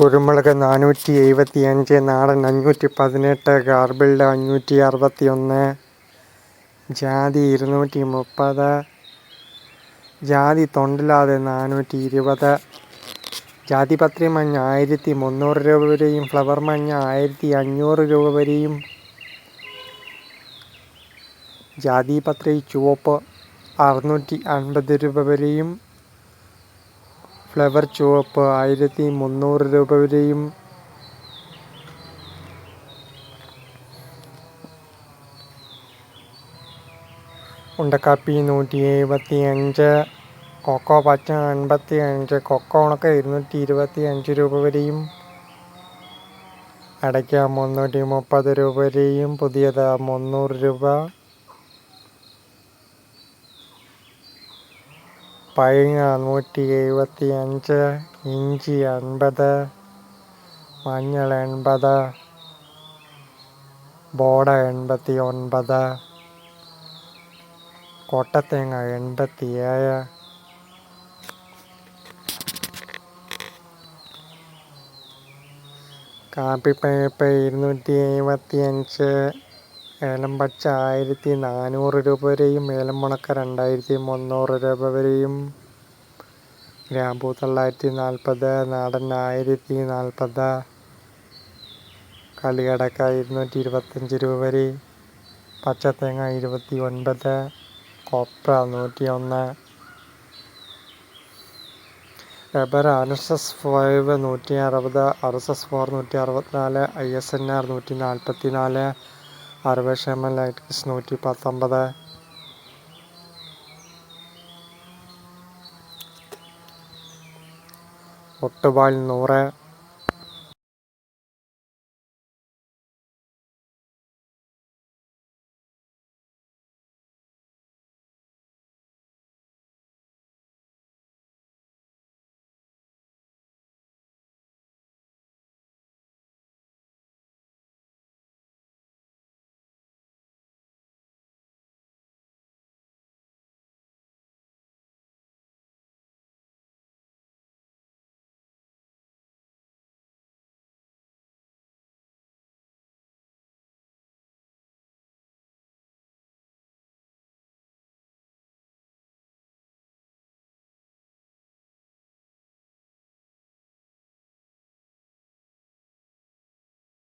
കുരുമുളക് നാനൂറ്റി എഴുപത്തി അഞ്ച് നാടൻ അഞ്ഞൂറ്റി പതിനെട്ട് ഗാർബിൾഡ് അഞ്ഞൂറ്റി അറുപത്തി ഒന്ന് ജാതി ഇരുന്നൂറ്റി മുപ്പത് ജാതി തൊണ്ടില്ലാതെ നാനൂറ്റി ഇരുപത് ജാതിപത്രി മഞ്ഞ ആയിരത്തി മുന്നൂറ് രൂപ വരെയും ഫ്ലവർ മഞ്ഞ ആയിരത്തി അഞ്ഞൂറ് രൂപ വരെയും ജാതിപത്രി ചുവപ്പ് അറുന്നൂറ്റി അൻപത് രൂപ വരെയും ഫ്ലവർ ചുവപ്പ് ആയിരത്തി മുന്നൂറ് രൂപ വരെയും. ഉണ്ടക്കാപ്പി നൂറ്റി എഴുപത്തി അഞ്ച് കൊക്കോ പച്ച അൻപത്തി അഞ്ച് കൊക്കോ ഉണക്ക ഇരുന്നൂറ്റി ഇരുപത്തി അഞ്ച് രൂപ വരെയും. അടയ്ക്ക മുന്നൂറ്റി മുപ്പത് രൂപ വരെയും പുതിയത് മുന്നൂറ് രൂപ. പഴങ്ങ നൂറ്റി എഴുപത്തി അഞ്ച് ഇഞ്ചി അൻപത് മഞ്ഞൾ എൺപത് ബോഡ എൺപത്തി ഒൻപത് കൊട്ടത്തേങ്ങ എൺപത്തി ഏഴ്. കാപ്പിപ്പയപ്പ് ഇരുന്നൂറ്റി എഴുപത്തി അഞ്ച്. ഏലം പച്ച ആയിരത്തി നാനൂറ് രൂപ വരെയും ഏലം മുണക്ക രണ്ടായിരത്തി മുന്നൂറ് രൂപ വരെയും. ഗ്രാമ്പൂ തൊള്ളായിരത്തി നാൽപ്പത് നാടൻ ആയിരത്തി നാൽപ്പത്. കളിയടക്ക ഇരുന്നൂറ്റി ഇരുപത്തഞ്ച് രൂപ വരെ. പച്ചത്തേങ്ങ ഇരുപത്തി ഒൻപത്. കൊപ്ര നൂറ്റി ഒന്ന്. റബ്ബർ ആർ ഫൈവ് നൂറ്റി അറുപത് ആർ എസ് എസ് ഫോർ നൂറ്റി അറുപത്തിനാല് ഐ എസ് എൻ ആർ നൂറ്റി നാൽപ്പത്തി നാല് അറുപത് ലൈറ്റ്സ് നൂറ്റി പത്തൊമ്പത് ഒട്ടുപാൽ നൂറ്.